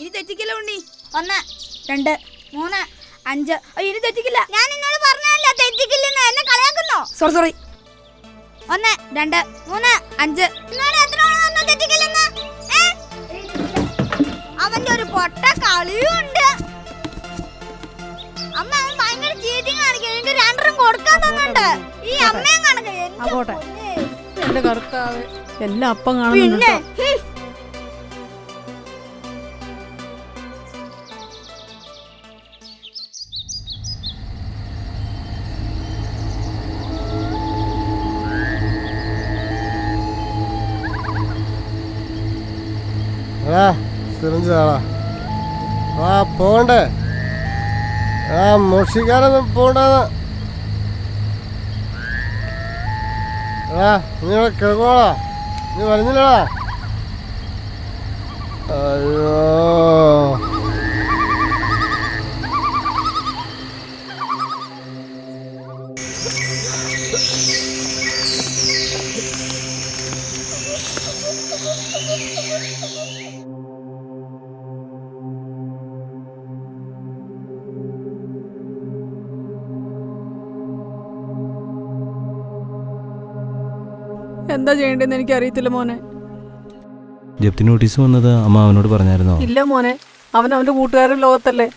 ഇനി തെറ്റിക്കില്ല ഉണ്ണി? ഒന്ന് രണ്ട് മൂന്ന് അഞ്ച്. അയ്യോ ഇനി തെറ്റിക്കില്ല. ഞാൻ നിന്നോട് പറഞ്ഞല്ല തെറ്റിക്കില്ലെന്ന്? എന്നെ കളയാക്കുന്നോ? സോറി സോറി ഒന്ന് രണ്ട് മൂന്ന് അഞ്ച്. തെറ്റിക്കില്ലെന്ന്? അവന്റെ ഒരു പൊട്ട കളിയുണ്ട്. അമ്മ അവൻ ഭയങ്കര ചീറ്റിങ് കാണിക്കും. എനിക്ക് രണ്ടെണ്ണം കൊടുക്കാൻ തന്നുണ്ട് ഈ അമ്മയും കണക്ക്. എന്റെ കർത്താവ് എല്ലാം അപ്പം കാണുന്നു കാണുന്നുണ്ട് എടാ സിറിഞ്ച് താടാ ആ പോണ്ടേ ആ മോഷിക്കാനൊന്നും പോണ്ടെന്ന് ആ നീ ഇവിടെ നീ വരുന്നില്ലടാ. അയ്യോ. എന്താ ചെയ്യേണ്ടതെന്ന് എനിക്ക് അറിയത്തില്ല മോനെ. ജപ്തി നോട്ടീസ് വന്നത് അമ്മ അവനോട് പറഞ്ഞായിരുന്നോ? ഇല്ല മോനെ അവൻ അവന്റെ കൂട്ടുകാരുടെ ലോകത്തല്ലേ.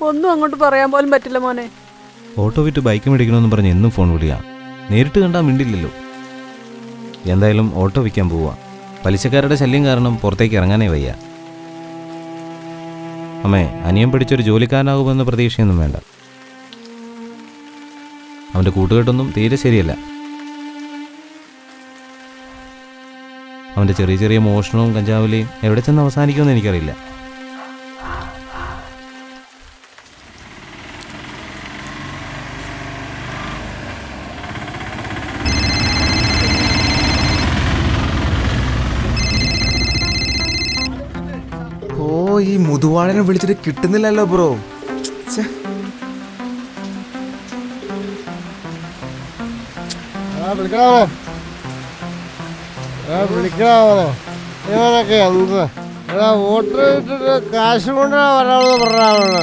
ഒന്നും അങ്ങോട്ട് പറയാൻ പോലും പറ്റില്ല മോനെ. ഓട്ടോ വിറ്റ് ബൈക്ക് മേടിക്കണമെന്ന് പറഞ്ഞ് എന്നും ഫോൺ വിളിയാ. നേരിട്ട് കണ്ടാൽ മിണ്ടില്ലല്ലോ. എന്തായാലും ഓട്ടോ വിൽക്കാൻ പോവാ. പലിശക്കാരുടെ ശല്യം കാരണം പുറത്തേക്ക് ഇറങ്ങാനേ വയ്യ. അമ്മേ അനിയൻ പിടിച്ചൊരു ജോലിക്കാരനാകുമെന്ന പ്രതീക്ഷയൊന്നും വേണ്ട. അവന്റെ കൂട്ടുകെട്ടൊന്നും തീരെ ശരിയല്ല. അവന്റെ ചെറിയ ചെറിയ മോഷണവും കഞ്ചാവലിയും എവിടെ ചെന്ന് അവസാനിക്കുമെന്ന് എനിക്കറിയില്ല. ഓ ഈ മുതുവാളനെ വിളിച്ചിട്ട് കിട്ടുന്നില്ലല്ലോ ബ്രോ. ഛെ, ആ ഇവരൊക്കെ എന്ത്? എടാ വോട്ടർ ഇട്ടിട്ട് കാശ് കൊണ്ടാ വരാമെന്ന് പറഞ്ഞാണ്.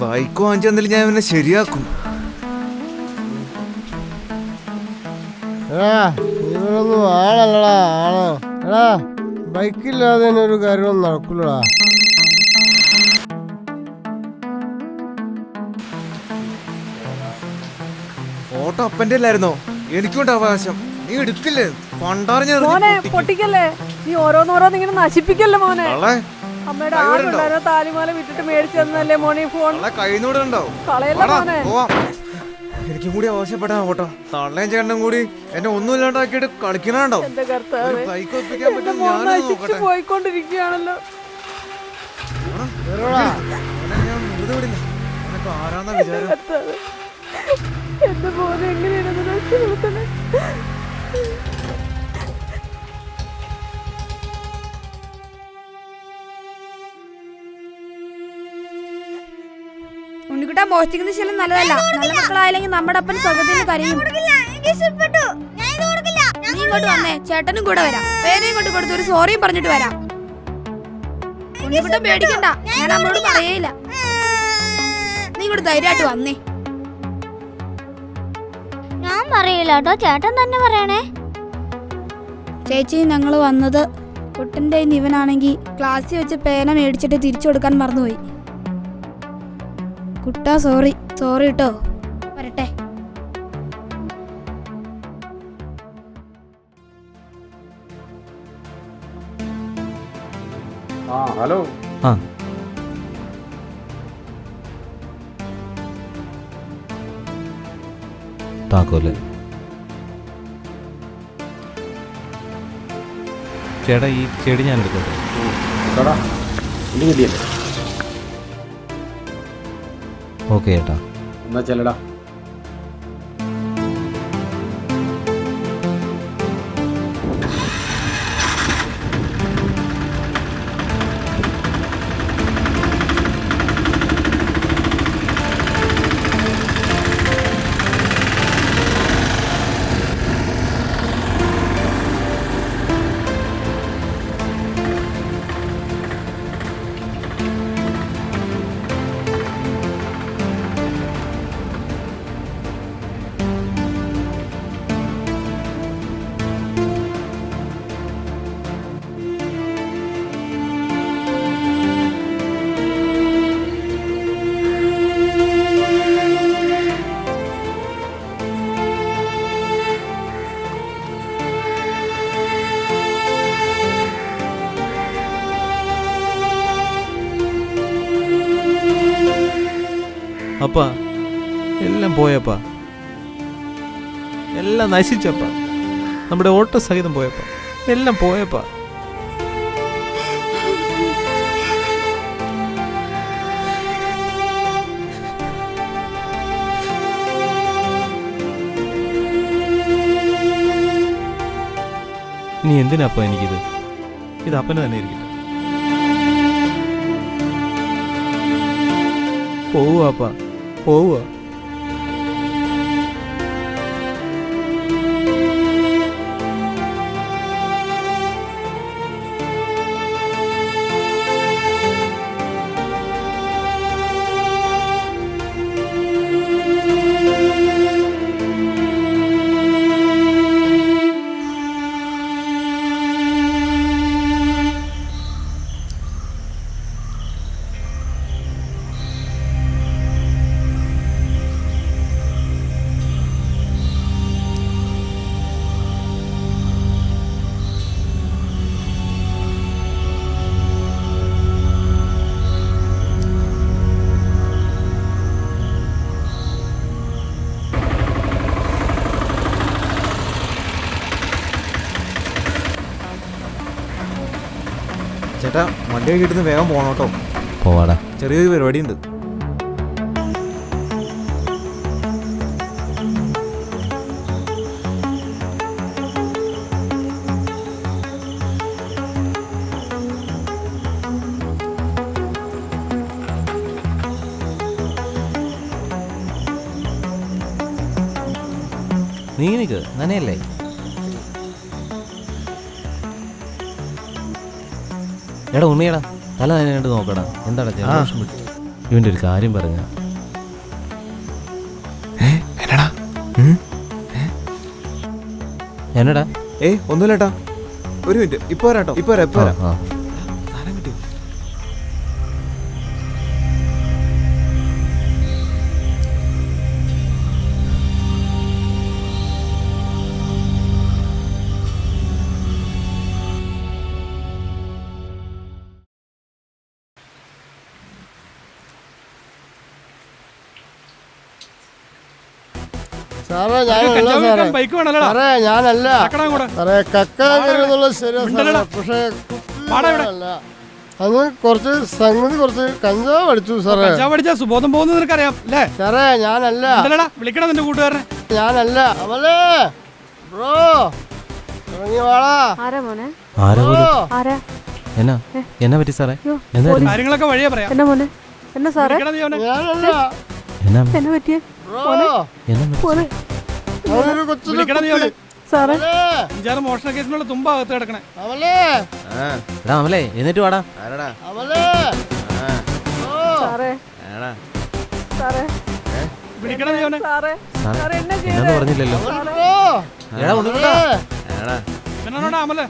ബൈക്ക് വാങ്ങിച്ചു ഞാൻ ഇവനെ ശരിയാക്കും. എടാ ഇവനൊന്നും ആളല്ലടാ ആളോ. എടാ ബൈക്കില്ലാതെ ഒരു കാര്യമൊന്നും നടക്കൂലടാ. ഓട്ടോ അപ്പന്റെ അല്ലായിരുന്നോ എനിക്കുണ്ട് അവകാശം. നീ എടുക്കില്ലേ? പണ്ടറിഞ്ഞ മോനെ പൊട്ടിക്കല്ലേ? നീ ഓരോന്നോരോന്ന് ഇങ്ങനെ നശിപ്പിക്കല്ലേ മോനെ? അമ്മയുടെ? ആടുണ്ടായിരുന്ന താലിമാല വിട്ടിട്ട് മേടിച്ചു തന്നല്ലേ മോനെ ഫോൺ? കള്ളെ കൈന്നൂടുണ്ടോ കളയല്ല മോനെ. എനിക്കും കൂടി ആവശ്യപ്പെടാ ഓട്ടോ. തള്ളയും ചേട്ടനും കൂടി എന്നെ ഒന്നും ഇല്ലാണ്ടാക്കിയിട്ട് കളിക്കണുണ്ടോ? ബൈക്ക് ഒപ്പിക്കാൻ പറ്റും നോക്കട്ടെ. പോയിക്കൊണ്ടിരിക്കുകയാണല്ലോ. ഞാൻ വെറുതെ വിടില്ല. അവനൊക്കെ ആരാന്നാ വിചാരം? എന്റെ ബോധം എങ്ങനെയാണെന്ന് രക്ഷപ്പെടുത്തണേ ഉണ്ണിക്കുട്ട മോഷ്ടിക്കുന്ന ശീലം നല്ലതല്ല. നല്ല മക്കളായില്ലെങ്കിൽ നമ്മുടെ അപ്പൻ സ്വർഗത്തിൽ കരയും. നീ ഇങ്ങോട്ട് വന്നേ. ചേട്ടനും കൂടെ വരാം. പേരെ ഇങ്ങോട്ട് കൊടുത്തു ഒരു സോറിയും പറഞ്ഞിട്ട് വരാം. ഉണ്ണിക്കുട്ടൻ പേടിക്കണ്ട. ഞാൻ അമ്മയോട് പറയേയില്ല. നീ ഇങ്ങോട്ട് ധൈര്യമായിട്ട് വന്നേ. ഞാൻ പറയില്ല കേട്ടോ. ചേട്ടൻ തന്നെ പറയണേ. ചേച്ചി ഞങ്ങൾ വന്നത് കുട്ടന്റെ ഇവനാണെങ്കിൽ ക്ലാസ്സിൽ വെച്ച് പേന മേടിച്ചിട്ട് തിരിച്ചു കൊടുക്കാൻ മറന്നുപോയി. കുട്ടാ സോറി സോറി കേട്ടോ. വരട്ടെ. ആ ഹലോ. ആ. താക്കോൽ ചേട്ടാ ഈ ചെടി ഞാൻ എടുത്തോട്ടെ? കിട്ടിയല്ലേ? ഓക്കെ ചേട്ടാ. എന്നാ ചെല്ലടാ. പോയപ്പാ. എല്ലാം നശിച്ചപ്പാ. നമ്മുടെ ഓട്ട സഹിതം പോയപ്പാ. എല്ലാം പോയപ്പാ. നീ എന്തിനാപ്പാ എനിക്കിത്? ഇത് അപ്പന് തന്നെ ഇരിക്കട്ടെ. പോവുവാപ്പാ. പോവുക വണ്ടി കിട്ടുന്ന വേഗം പോണം കേട്ടോ പോവാടാ. ചെറിയൊരു പരിപാടി ഉണ്ട് നീ നിനക്ക് നനയല്ലേ എടാ ഉണ്ണിയടാ തല നനയാണ്ട് നോക്കടാ. എന്താടാ ജലദോഷം പിടിച്ചു ഇവന്റെ ഒരു കാര്യം പറഞ്ഞ. എന്നടാ? ഏയ് ഒന്നുമില്ലട്ടാ ഒരു മിനിറ്റ്. ഇപ്പൊ വരാട്ടോ ഇപ്പോ ഇപ്പൊ വരാം ഇപ്പൊ വരാം. ആ, ആ. സാറേ ഞാനല്ല സാറേ. ബൈക്ക് വേണല്ലോ സാറേ ഞാനല്ല. കൂടെ സാറേ കക്ക എന്നുള്ളത് ശരിയാ. പക്ഷേ അന്ന് കുറച്ച് സംഗതി കുറച്ച് കഞ്ചാവ് അടിച്ചു സാറേ. കഞ്ചാവ് അടിച്ചാ സുബോധം പോകുന്നത് നിനക്കറിയാം അല്ലേ? സാറേ ഞാനല്ല. വിളിക്കണം നിന്റെ കൂട്ടുകാരനെ. ഞാനല്ല. അവലേ ബ്രോ. ഇറങ്ങി വാടാ. ആരാ മോനെ? ആരാ പോലും എന്നാ? എന്നാ പറ്റി സാറേ? കാര്യങ്ങളൊക്കെ വഴിയെ പറയാം. എന്നാ മോനെ? എന്നാ സാറേ? ഞാനല്ല. എന്നാ? എന്നാ പറ്റിയേ? സാറേ? അമലേ അഞ്ചാറ് മോഷണ കേസിനുള്ള തുമ്പ അകത്ത് കിടക്കണേ. അമലേ എടാ അമലേ എന്നിട്ട് വാടാ. സാറേ. സാറേ. വിളിക്കണം നീ അവനെ. സാറേ. സാറേ എന്നാ എന്നാന്ന് പറഞ്ഞില്ലല്ലോ? എടാ അമലെ?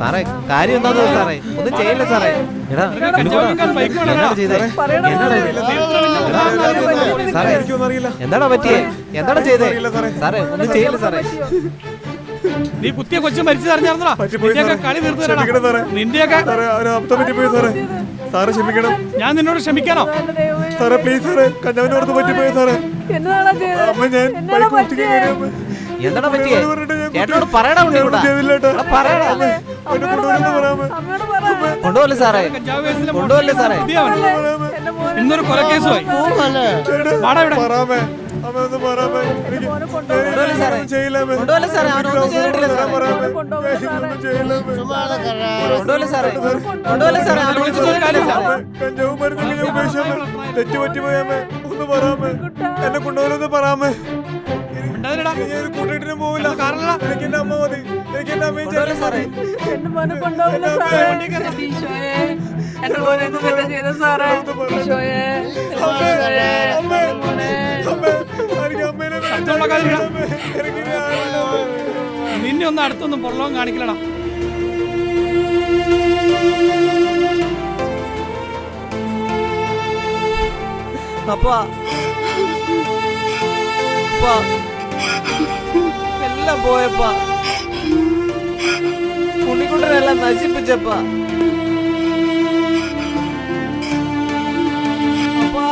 സാറേ കാര്യം എന്താന്ന് സാറേ? ഒന്നും ചെയ്യില്ല സാറേ. എടാ ചെയ്തേ പറയടാ എന്നാടാ മോനെ. ഇത്? സാറേ എന്താണോ പറ്റിയേ? എന്താടാ ചെയ്തേ? സാറേ. ഒന്നും ചെയ്യില്ല സാറേ? നീ കുത്തിയ കൊച്ചു മരിച്ചു അറിഞ്ഞാർന്നടാ നിന്റെയൊക്കെ കളി തീർത്തു നിന്റെയൊക്കെ സാറ് ക്ഷമിക്കണം. ഞാൻ നിന്നോട് ക്ഷമിക്കാനോ? സാറേ പ്ലീസ് സാറേ. ഓർത്ത് പറ്റിപ്പോയി സാറേ. എന്നതാടാ ചെയ്തത്? അമ്മ ഞാൻ ബൈക്ക് പറ്റിയേ? ചേട്ടനോട്. അമ്മയോട് സാറേ? കഞ്ചാവ് സാറേ? ഇന്നൊരു കൊലക്കേസുമായി. അമലേ വാടാ ഇവിടെ. പറയാമേ അമ്മ ഒന്ന് പറയാമേ എനിക്ക് മോനെ കൊണ്ടുപോകണം. കൊണ്ടുപോകല്ലേ സാറേ? ചെയ്യില്ലാമേ കൊണ്ടുപോകല്ലേ സാറേ? അവനൊന്നും ചെയ്തിട്ടില്ല സാറേ. പറയാമേ കൊണ്ടുപോകണം സാറേ. ചെയ്യില്ലാമേ ചുമ്മാതെ കരാ കൊണ്ടുപോകല്ലേ സാറേ? കൊണ്ടുപോകല്ലേ സാറേ. അവനൊന്നും ചെയ്തിട്ടില്ല സാറേ. കഞ്ചാവ് മരുന്നില്ല ഞാൻ ഉപേക്ഷിച്ചാമേ തെറ്റ് ഒന്ന് പറയാമേ എന്നെ കൊണ്ടുപോലെന്ന് പറയാമേ കൂട്ടിട്ട് പോവില്ല. കാറിലടാ. എനിക്ക് എന്റെ അമ്മ മതി എനിക്ക് എന്റെ അമ്മയും കൊണ്ടുപോകല്ലേ സാറേ. എന്റെ മോനെ കൊണ്ടുപോകില്ല സാറേ. ഈശോയെ. എന്റെ മോനെ. സാറേ. എനിക്ക് നിന്നെ ഒന്ന് അടുത്തൊന്നും പൊള്ളവും കാണിക്കലടാ അപ്പാ. അപ്പാ. എല്ലാം പോയപ്പാ തുണിക്കുണ്ടനെല്ലാം നശിപ്പിച്ചപ്പാ അപ്പാ